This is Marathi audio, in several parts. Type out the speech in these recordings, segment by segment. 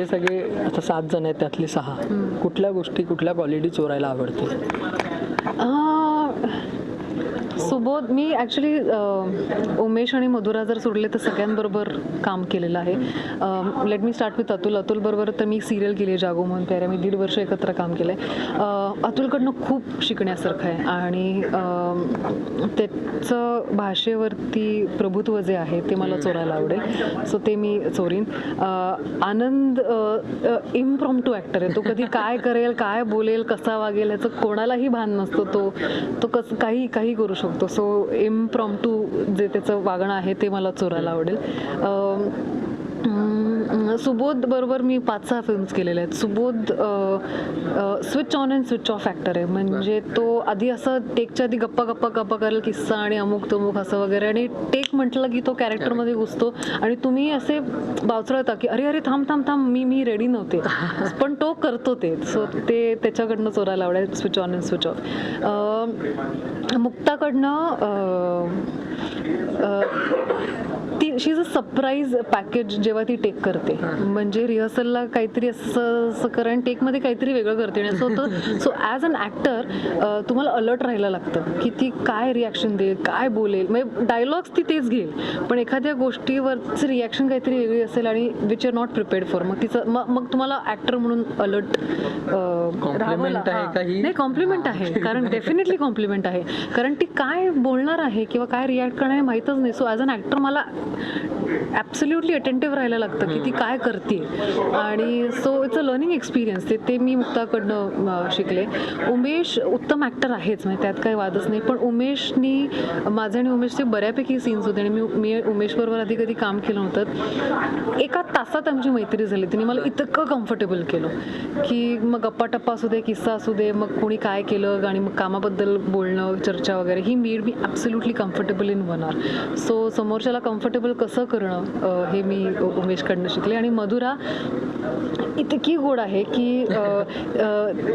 जे सगळे आता सात जण आहेत त्यातले सहा. कुठल्या गोष्टी कुठल्या क्वालिटी चोरायला आवडते सुबोध मी ॲक्च्युली उमेश आणि मधुरा जर सोडले तर सगळ्यांबरोबर काम केलेलं आहे. Let me start with Atul. अतुलबरोबर तर मी सिरियल केली आहे जागो म्हणून. प्याऱ्या मी दीड वर्ष एकत्र काम केलं आहे अतुलकडनं खूप शिकण्यासारखं आहे आणि त्याचं भाषेवरती प्रभुत्व जे आहे ते मला चोरायला आवडेल. सो ते मी चोरीन आनंद इम्प्रॉम टू ॲक्टर आहे. तो कधी काय करेल काय बोलेल कसा वागेल ह्याचं कोणालाही भान नसतो. तो तो कस काही काही करू शकतो. सो इम्प्रॉम टू जे त्याचं वागणं आहे ते मला चोरायला आवडेल. सुबोध बरोबर मी पाच सहा फिल्म्स केलेल्या आहेत. Subodh switch on and switch off actor आहे. म्हणजे तो आधी असं टेकच्या आधी गप्पा गप्पा गप्पा करेल किस्सा आणि अमुक तमुक असं वगैरे. आणि टेक म्हटलं की तो कॅरेक्टरमध्ये घुसतो. आणि तुम्ही असे बावचळता की अरे अरे थांब थांब थांब मी मी रेडी नव्हते. पण तो करतो ते. सो ते त्याच्याकडनं चोरायला आवडेल switch on and switch off मुक्ताकडनं ती she is a surprise package जेव्हा ती टेक करते. म्हणजे रिहर्सलला काहीतरी असं असं कर आणि टेकमध्ये काहीतरी वेगळं करते. आणि असं होतं सो ॲज अन ॲक्टर तुम्हाला अलर्ट राहायला लागतं की ती काय रिॲक्शन देईल काय बोलेल. म्हणजे डायलॉग्स ती तेच घेईल. पण एखाद्या गोष्टीवरची रिॲक्शन काहीतरी वेगळी असेल आणि which are not prepared for मग तिचं मग मग तुम्हाला ॲक्टर म्हणून अलर्ट? नाही कॉम्प्लिमेंट आहे. कारण डेफिनेटली कॉम्प्लिमेंट आहे. कारण ती काय बोलणार आहे किंवा काय रिॲक्ट करणार आहे माहीतच नाही. सो ॲज अन ॲक्टर मला ॲब्सल्युटली अटेंटिव्ह राहायला लागतं की ती काय करते आणि so it's a learning experience ते ते मी मुक्ताकडनं शिकले. उमेश उत्तम ॲक्टर आहेच. म्हणजे त्यात काही वादच नाही. पण उमेशनी माझे आणि उमेशचे बऱ्यापैकी सीन्स होते. आणि मी मी उमेशबरोबर आधी कधी काम केलं नव्हतं. एका तासात आमची मैत्री झाली. तिने मला इतकं कम्फर्टेबल केलं की मग गप्पा टप्पा असू दे किस्सा असू दे मग कोणी काय केलं आणि मग कामाबद्दल बोलणं चर्चा वगैरे he made me absolutely comfortable in one hour so समोरच्याला कम्फर्टेबल कसं करणं हे मी उमेशकडनं शिकले. आणि मधुरा इतकी गोड आहे की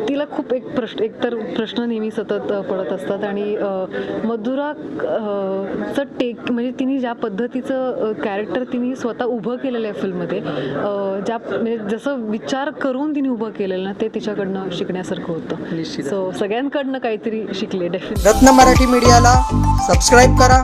तिला खूप एक प्रश्न एकतर प्रश्न नेहमी सतत पडत असतात. आणि मधुरा चं टेक म्हणजे तिने ज्या पद्धतीचं कॅरेक्टर तिने स्वतः उभं केलेलं आहे फिल्ममध्ये ज्या म्हणजे जसं विचार करून तिने उभं केलेलं ना ते तिच्याकडनं शिकण्यासारखं होतं. सो सगळ्यांकडनं काहीतरी शिकले डेफिनेट रत्न मराठी मीडियाला सबस्क्राईब करा.